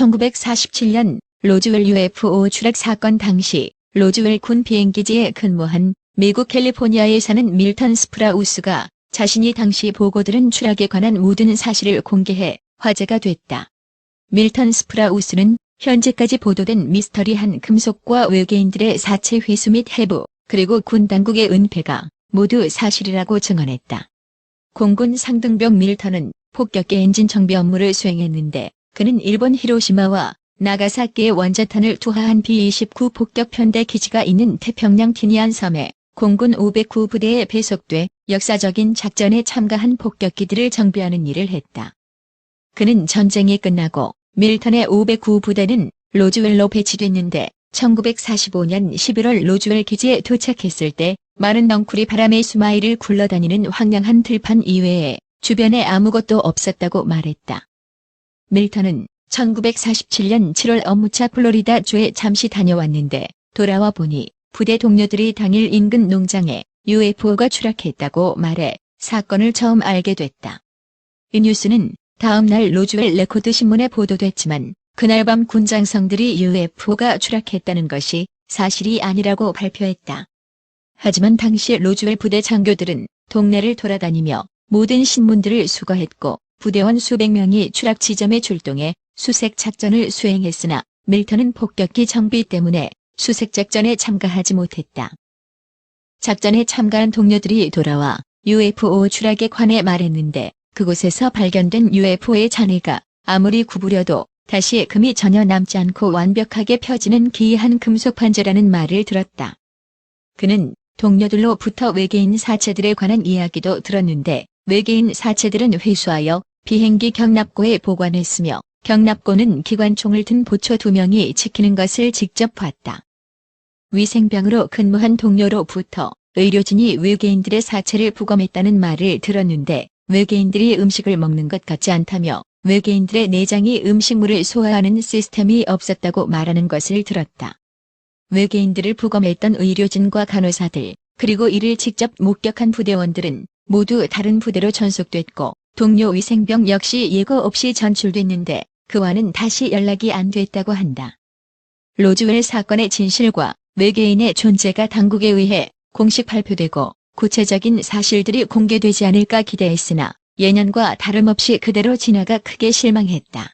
1947년 로즈웰 UFO 추락 사건 당시 로즈웰 군 비행기지에 근무한 미국 캘리포니아에 사는 밀턴 스프라우스가 자신이 당시 보고 들은 추락에 관한 모든 사실을 공개해 화제가 됐다. 밀턴 스프라우스는 현재까지 보도된 미스터리한 금속과 외계인들의 사체 회수 및 해부, 그리고 군 당국의 은폐가 모두 사실이라고 증언했다. 공군 상등병 밀턴은 폭격기 엔진 정비 업무를 수행했는데 그는 일본 히로시마와 나가사키의 원자탄을 투하한 B-29 폭격 편대 기지가 있는 태평양 티니안 섬에 공군 509 부대에 배속돼 역사적인 작전에 참가한 폭격기들을 정비하는 일을 했다. 그는 전쟁이 끝나고 밀턴의 509 부대는 로즈웰로 배치됐는데 1945년 11월 로즈웰 기지에 도착했을 때 많은 넝쿨이 바람의 수마이를 굴러다니는 황량한 들판 이외에 주변에 아무것도 없었다고 말했다. 밀턴은 1947년 7월 업무차 플로리다 주에 잠시 다녀왔는데 돌아와 보니 부대 동료들이 당일 인근 농장에 UFO가 추락했다고 말해 사건을 처음 알게 됐다. 이 뉴스는 다음 날 로즈웰 레코드 신문에 보도됐지만 그날 밤 군장성들이 UFO가 추락했다는 것이 사실이 아니라고 발표했다. 하지만 당시 로즈웰 부대 장교들은 동네를 돌아다니며 모든 신문들을 수거했고 부대원 수백 명이 추락 지점에 출동해 수색 작전을 수행했으나 밀턴은 폭격기 정비 때문에 수색 작전에 참가하지 못했다. 작전에 참가한 동료들이 돌아와 UFO 추락에 관해 말했는데 그곳에서 발견된 UFO의 잔해가 아무리 구부려도 다시 금이 전혀 남지 않고 완벽하게 펴지는 기이한 금속 판재라는 말을 들었다. 그는 동료들로부터 외계인 사체들에 관한 이야기도 들었는데 외계인 사체들은 회수하여 비행기 경납고에 보관했으며 경납고는 기관총을 든 보초 두 명이 지키는 것을 직접 봤다. 위생병으로 근무한 동료로부터 의료진이 외계인들의 사체를 부검했다는 말을 들었는데 외계인들이 음식을 먹는 것 같지 않다며 외계인들의 내장이 음식물을 소화하는 시스템이 없었다고 말하는 것을 들었다. 외계인들을 부검했던 의료진과 간호사들, 그리고 이를 직접 목격한 부대원들은 모두 다른 부대로 전속됐고 동료 위생병 역시 예고 없이 전출됐는데 그와는 다시 연락이 안 됐다고 한다. 로즈웰 사건의 진실과 외계인의 존재가 당국에 의해 공식 발표되고 구체적인 사실들이 공개되지 않을까 기대했으나 예년과 다름없이 그대로 지나가 크게 실망했다.